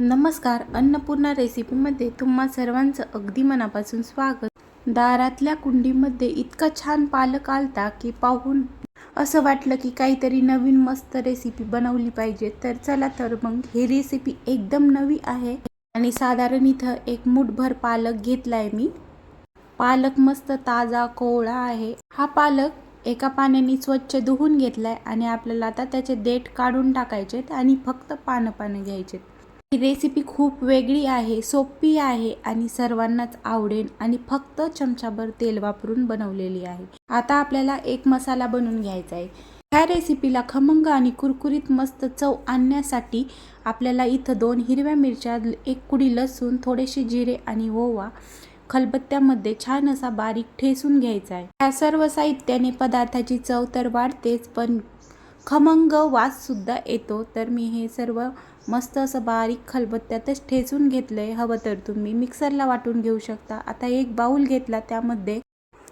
नमस्कार. अन्नपूर्णा रेसिपीमध्ये तुम्हा सर्वांचं अगदी मनापासून स्वागत. दारातल्या कुंडीमध्ये इतका छान पालक आलता की पाहून असं वाटलं की काहीतरी नवीन मस्त रेसिपी बनवली पाहिजे. तर चला तर मग ही रेसिपी एकदम नवी आहे आणि साधारण इथं एक मुठभर पालक घेतलाय मी. पालक मस्त ताजा कोवळा आहे. हा पालक एका पाण्याने स्वच्छ धुवून घेतलाय आणि आपल्याला आता त्याचे देठ काढून टाकायचेत आणि फक्त पानं पानं घ्यायचेत. ही रेसिपी खूप वेगळी आहे सोपी आहे आणि सर्वांनाच आवडेल आणि फक्त चमचाभर तेल वापरून बनवलेली आहे. आता आपल्याला एक मसाला बनवून घ्यायचा आहे. ह्या रेसिपीला खमंग आणि कुरकुरीत मस्त चव आणण्यासाठी आपल्याला इथं दोन हिरव्या मिरच्या एक कुडी लसूण थोडेसे जिरे आणि ओवा खलबत्त्यामध्ये छान असा बारीक ठेसून घ्यायचा आहे. ह्या सर्व साहित्याने पदार्थाची चव तर वाढतेच पण खमंग वाससुद्धा येतो. तर मी हे सर्व मस्त असं बारीक खलबत्त्यातच ठेचून घेतलं आहे हवं तर तुम्ही मिक्सरला वाटून घेऊ शकता. आता एक बाऊल घेतला त्यामध्ये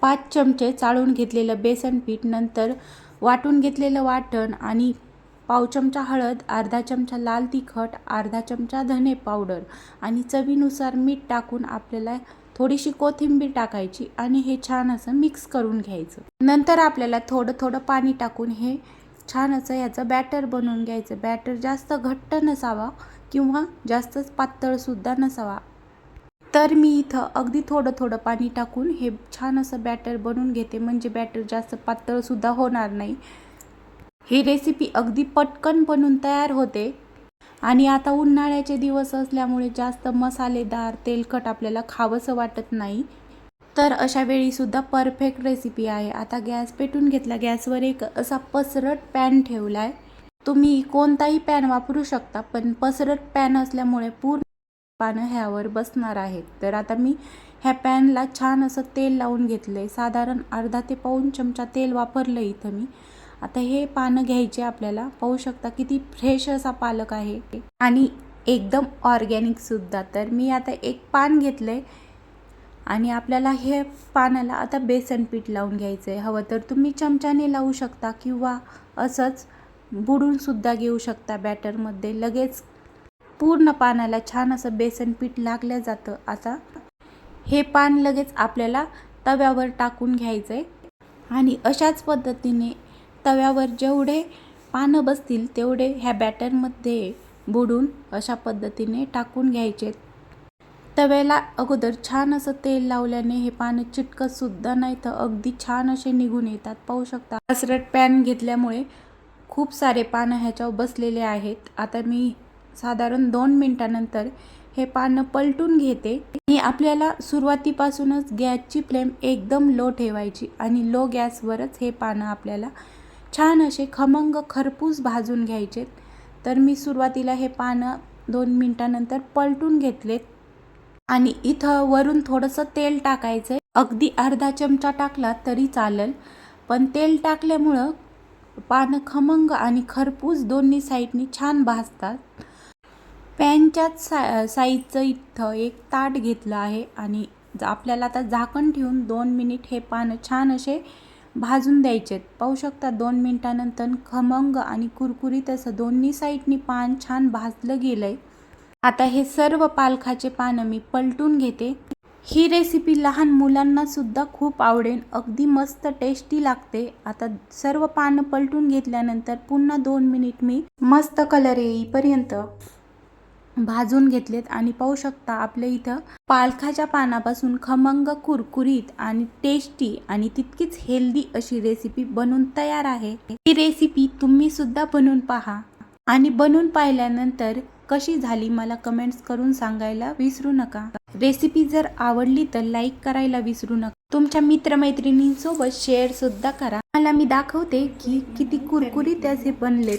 पाच चमचे चाळून घेतलेलं बेसन पीठ नंतर वाटून घेतलेलं वाटण आणि पाव चमचा हळद अर्धा चमचा लाल तिखट अर्धा चमचा धने पावडर आणि चवीनुसार मीठ टाकून आपल्याला थोडीशी कोथिंबीर टाकायची आणि हे छान असं मिक्स करून घ्यायचं. नंतर आपल्याला थोडं थोडं पाणी टाकून हे छान असं याचं बॅटर बनवून घ्यायचं. बॅटर जास्त घट्ट नसावा किंवा जास्तच पातळसुद्धा नसावा. तर मी इथं अगदी थोडं थोडं पाणी टाकून हे छान असं बॅटर बनवून घेते. म्हणजे बॅटर जास्त पातळसुद्धा होणार नाही. ही रेसिपी अगदी पटकन बनून तयार होते. आणि आता उन्हाळ्याचे दिवस असल्यामुळे जास्त मसालेदार तेलकट आपल्याला खावंसं वाटत नाही. तर अशा वेळीसुद्धा परफेक्ट रेसिपी आहे. आता गॅस पेटून घेतला. गॅसवर एक असा पसरट पॅन ठेवला आहे तुम्ही कोणताही पॅन वापरू शकता पण पसरट पॅन असल्यामुळे पूर्ण पानं ह्यावर बसणार आहेत. तर आता मी ह्या पॅनला छान असं तेल लावून घेतलं आहे साधारण अर्धा ते पाऊन चमचा तेल वापरलं इथं मी. आता हे पानं घ्यायचे आपल्याला. पाहू शकता किती फ्रेश असा पालक आहे. आणि एकदम ऑर्गॅनिकसुद्धा तर मी आता एक पान घेतलं आहे आणि आपल्याला हे पानाला आता बेसन पीठ लावून घ्यायचं आहे हवं तर तुम्ही चमच्याने लावू शकता किंवा असंच बुडूनसुद्धा घेऊ शकता बॅटरमध्ये लगेच पूर्ण पानाला छान असं बेसन पीठ लागलं जातं. आता हे पान लगेच आपल्याला तव्यावर टाकून घ्यायचं आहे आणि अशाच पद्धतीने तव्यावर जेवढे पानं बसतील तेवढे ह्या बॅटरमध्ये बुडून अशा पद्धतीने टाकून घ्यायचे तव्याला अगोदर छान असं तेल लावल्याने हे पानं चिटकत सुद्धा नाही तर अगदी छान असे निघून येतात. पाहू शकता. कसरट पॅन घेतल्यामुळे खूप सारे पानं ह्याच्यावर बसलेले आहेत. आता मी साधारण दोन मिनटानंतर हे पानं पलटून घेते. आणि आपल्याला सुरुवातीपासूनच गॅसची फ्लेम एकदम लो ठेवायची आणि लो गॅसवरच हे पानं आपल्याला छान असे खमंग खरपूस भाजून घ्यायचे तर मी सुरुवातीला हे पानं दोन मिनटानंतर पलटून घेतलेत. आणि इथं वरून थोडंसं तेल टाकायचं आहे अगदी अर्धा चमचा टाकला तरी चालेल. पण तेल टाकल्यामुळं पानं खमंग आणि खरपूस दोन्ही साईडनी छान भाजतात. पॅनच्याच सा साईजचं इथं एक ताट घेतलं आहे आणि आपल्याला आता झाकण ठेवून दोन मिनिट हे पानं छान असे भाजून द्यायचेत. पाहू शकता दोन मिनटानंतर खमंग आणि कुरकुरीत असं दोन्ही साईडनी पान छान भाजलं गेलं आहे आता हे सर्व पालखाचे पानं मी पलटून घेते. ही रेसिपी लहान मुलांना सुद्धा खूप आवडेल अगदी मस्त टेस्टी लागते. आता सर्व पानं पलटून घेतल्यानंतर पुन्हा दोन मिनिट मी मस्त कलर येईपर्यंत भाजून घेतलेत. आणि पाहू शकता आपल्या इथं पालखाच्या पानापासून खमंग कुरकुरीत आणि टेस्टी आणि तितकीच हेल्दी अशी रेसिपी बनून तयार आहे. ही रेसिपी तुम्ही सुद्धा बनवून पहा. आणि बनवून पाहिल्यानंतर कशी झाली मला कमेंट्स करून सांगायला विसरू नका. रेसिपी जर आवडली तर लाईक करायला विसरू नका. तुमच्या मित्रमैत्रिणींसोबत शेअर सुद्धा करा. मला मी दाखवते की किती कुरकुरीत असे बनलेत.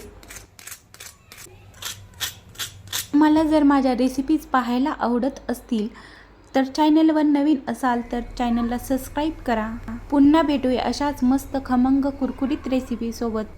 मला जर माझ्या रेसिपीज पाहायला आवडत असतील तर चॅनलवर नवीन असाल तर चॅनलला सबस्क्राईब करा. पुन्हा भेटूया अशाच मस्त खमंग कुरकुरीत रेसिपीसोबत